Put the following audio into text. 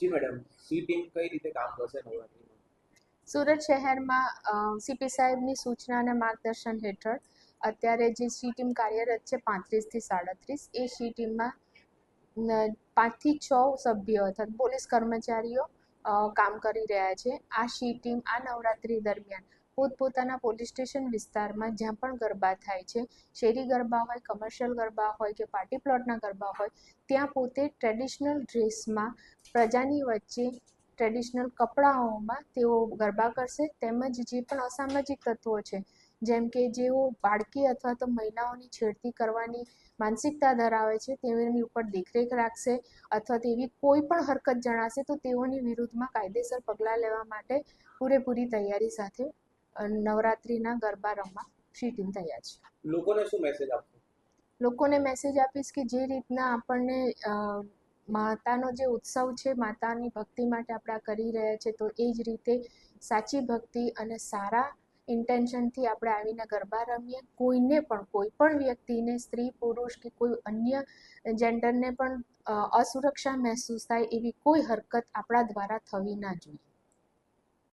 જી madam C કઈ રીતે કામ કરશે સુરત શહેરમાં સીપી સાહેબની સૂચના અને માર્ગદર્શન હેઠળ અત્યારે જે સી ટીમ કાર્યરત છે પાંત્રીસથી સાડત્રીસ, એ સી ટીમમાં પાંચથી છ સભ્યો અર્થાત પોલીસ કર્મચારીઓ કામ કરી રહ્યા છે. આ સી ટીમ આ નવરાત્રી દરમિયાન પોતપોતાના પોલીસ સ્ટેશન વિસ્તારમાં જ્યાં પણ ગરબા થાય છે, શેરી ગરબા હોય કમર્શિયલ ગરબા હોય કે પાર્ટી પ્લોટના ગરબા હોય, ત્યાં પોતે ટ્રેડિશનલ ડ્રેસમાં પ્રજાની વચ્ચે ટ્રેડિશનલ કપડાઓમાં તેઓ ગરબા કરશે તેમજ જે પણ અસામાજિક તત્વો છે જેમ કે જેઓ બાળકી અથવા તો મહિલાઓની છેડતી કરવાની માનસિકતા ધરાવે છે તેઓની ઉપર દેખરેખ રાખશે અથવા તેવી કોઈ પણ હરકત જણાશે તો તેઓની વિરુદ્ધમાં કાયદેસર પગલાં લેવા માટે પૂરેપૂરી તૈયારી સાથે નવરાત્રિના ગરબા રમવા શ્રી ટીમ તૈયાર છે. લોકોને શું મેસેજ આપશો? લોકોને મેસેજ આપીશ કે જે રીતના આપણને માતાનો જે ઉત્સવ છે, માતાની ભક્તિ માટે આપણે કરી રહ્યા છે, તો એ જ રીતે સાચી ભક્તિ અને સારા ઇન્ટેન્શનથી આપણે આવીને ગરબા રમીએ. કોઈને પણ, કોઈ પણ વ્યક્તિને, સ્ત્રી, પુરુષ કે કોઈ અન્ય જેન્ડરને પણ અસુરક્ષા મહેસૂસ થાય એવી કોઈ હરકત આપણા દ્વારા થવી ના જોઈએ.